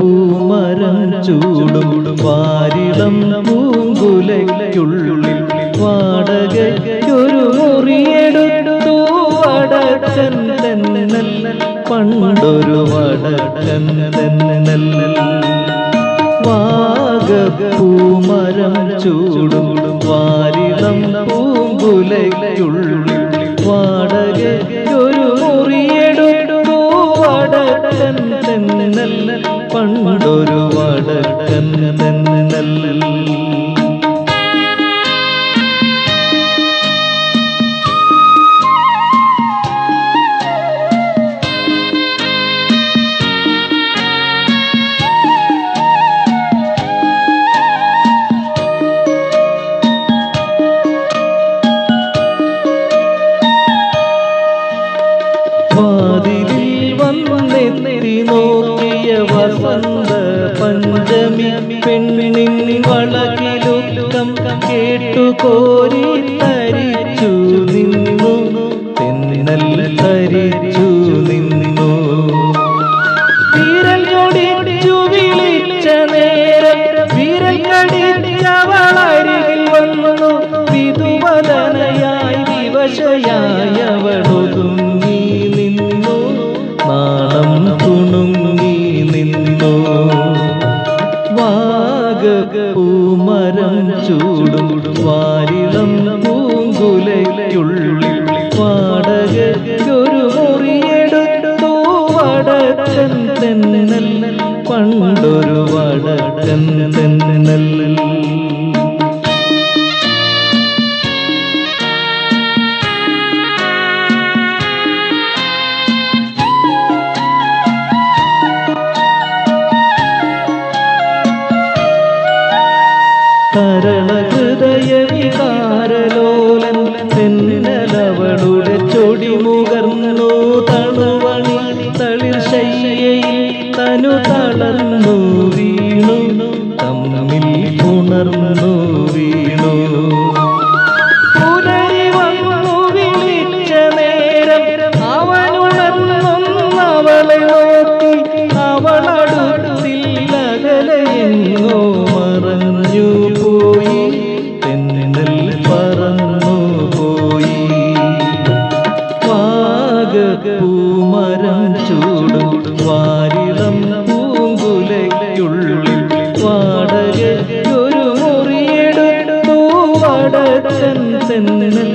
പൂമരം ചൂടും വാരിളം പൂങ്കുലയ്ക്കുള്ളിൽ വാടകയ്ക്കൊരു മുറിയെടുത്തു. വടക്കൻ തെന്നൽ പണ്ടൊരു വടക്കൻ തെന്നൽ. വാഗ പൂമരം ചൂടും Namaste. പെണ്ണിൻ കേട്ടു കോരി തരിച്ചു നിന്നു. തെന്നിനൽ തരിച്ചു നിന്നു വിരൽ വിളിച്ച നേരം വന്നു വിധുവദനയായി വിവശയായവൾ തര വടക്കൻ തെന്നൽ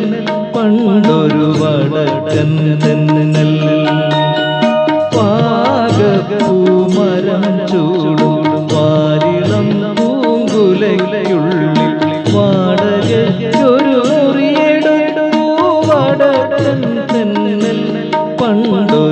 പണ്ടൊരു വടക്കൻ തെന്നൽ. പാകപ്പൂമരം ചൂടും പാരിളം പൂങ്കുലയുള്ളിൽ വാടകയൊരു മുറിയെടുത്തു. വടക്കൻ തെന്നൽ പണ്ടൊരു